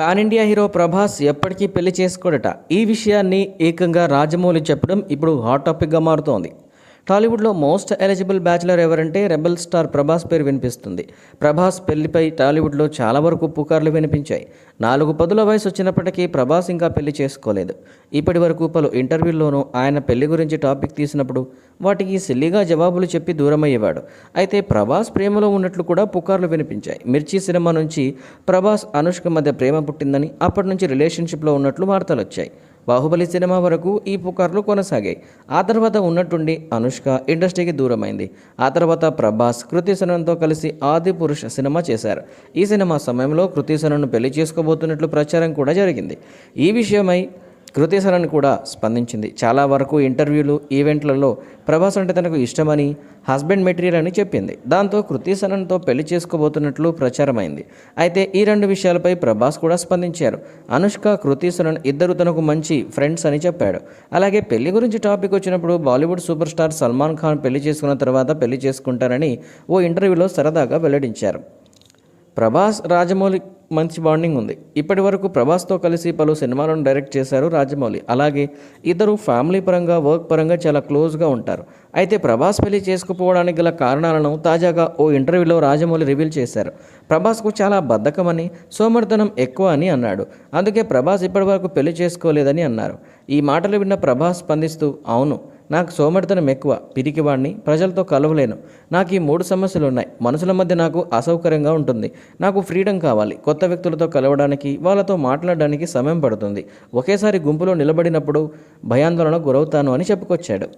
Pan India hero Prabhas ఎప్పటికీ పెళ్ళి చేసుకోడట. ఈ విషయాన్ని ఏకంగా రాజమౌళి చెప్పడం ఇప్పుడు హాట్ టాపిక్గా మారుతోంది. టాలీవుడ్లో మోస్ట్ ఎలిజిబుల్ బ్యాచిలర్ ఎవరంటే రెబల్ స్టార్ ప్రభాస్ పేరు వినిపిస్తుంది. ప్రభాస్ పెళ్ళిపై టాలీవుడ్లో చాలా వరకు పుకార్లు వినిపించాయి. నాలుగు పదుల వయసు వచ్చినప్పటికీ ప్రభాస్ ఇంకా పెళ్ళి చేసుకోలేదు. ఇప్పటి వరకు పలు ఇంటర్వ్యూల్లోనూ ఆయన పెళ్ళి గురించి టాపిక్ తీసినప్పుడు వాటికి సిల్లిగా జవాబులు చెప్పి దూరమయ్యేవాడు. అయితే ప్రభాస్ ప్రేమలో ఉన్నట్లు కూడా పుకార్లు వినిపించాయి. మిర్చి సినిమా నుంచి ప్రభాస్ అనుష్క మధ్య ప్రేమ పుట్టిందని అప్పటి నుంచి రిలేషన్షిప్లో ఉన్నట్లు వార్తలు వచ్చాయి బాహుబలి సినిమా వరకు ఈ పుకార్లు కొనసాగాయి. ఆ తర్వాత ఉన్నట్టుండి అనుష్క ఇండస్ట్రీకి దూరమైంది. ఆ తర్వాత ప్రభాస్ కృతి సనన్తో కలిసి ఆది పురుష సినిమా చేశారు. ఈ సినిమా సమయంలో కృతి సనన్ను పెళ్ళి చేసుకోబోతున్నట్లు ప్రచారం కూడా జరిగింది. ఈ విషయమై కృతి కూడా స్పందించింది. చాలా వరకు ఇంటర్వ్యూలు ఈవెంట్లలో ప్రభాస్ అంటే తనకు ఇష్టమని హస్బెండ్ మెటీరియల్ అని చెప్పింది. దాంతో కృతి సనన్తో పెళ్ళి చేసుకోబోతున్నట్లు ప్రచారమైంది. అయితే ఈ రెండు విషయాలపై ప్రభాస్ కూడా స్పందించారు. అనుష్క కృతి సనన్ ఇద్దరు తనకు మంచి ఫ్రెండ్స్ అని చెప్పాడు. అలాగే పెళ్ళి గురించి టాపిక్ వచ్చినప్పుడు బాలీవుడ్ సూపర్ స్టార్ సల్మాన్ ఖాన్ పెళ్ళి చేసుకున్న తర్వాత పెళ్ళి చేసుకుంటారని ఓ ఇంటర్వ్యూలో సరదాగా వెల్లడించారు. ప్రభాస్ రాజమౌళి మంచి బాండింగ్ ఉంది. ఇప్పటి వరకు ప్రభాస్తో కలిసి పలు సినిమాలను డైరెక్ట్ చేశారు రాజమౌళి. అలాగే ఇద్దరు ఫ్యామిలీ పరంగా వర్క్ పరంగా చాలా క్లోజ్గా ఉంటారు. అయితే ప్రభాస్ పెళ్ళి చేసుకుపోవడానికి గల కారణాలను తాజాగా ఓ ఇంటర్వ్యూలో రాజమౌళి రివీల్ చేశారు. ప్రభాస్కు చాలా బద్ధకమని సోమర్థనం ఎక్కువ అని అన్నాడు. అందుకే ప్రభాస్ ఇప్పటివరకు పెళ్ళి చేసుకోలేదని అన్నారు. ఈ మాటలు విన్న ప్రభాస్ స్పందిస్తూ అవును నాకు సోమరితనం ఎక్కువ పిరికివాణ్ణి ప్రజలతో కలవలేను. నాకు ఈ మూడు సమస్యలు ఉన్నాయి మనుషుల మధ్య నాకు అసౌకర్యంగా ఉంటుంది. నాకు ఫ్రీడమ్ కావాలి. కొత్త వ్యక్తులతో కలవడానికి వాళ్ళతో మాట్లాడడానికి సమయం పడుతుంది. ఒకేసారి గుంపులో నిలబడినప్పుడు భయాందోళనకు గురవుతాను అని చెప్పుకొచ్చాడు.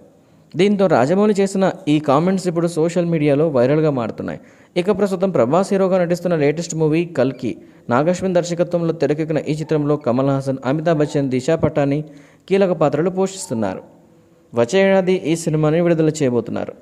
దీంతో రాజమౌళి చేసిన ఈ కామెంట్స్ ఇప్పుడు సోషల్ మీడియాలో వైరల్గా మారుతున్నాయి. ఇక ప్రస్తుతం ప్రభాస్ హీరోగా నటిస్తున్న లేటెస్ట్ మూవీ కల్కి. నాగశ్విన్ దర్శకత్వంలో తెరకెక్కిన ఈ చిత్రంలో కమల్ హాసన్ అమితాబ్ బచ్చన్ దిశా పటాని కీలక పాత్రలు పోషిస్తున్నారు. వచ్చే ఏడాది ఈ సినిమాని విడుదల చేయబోతున్నారు.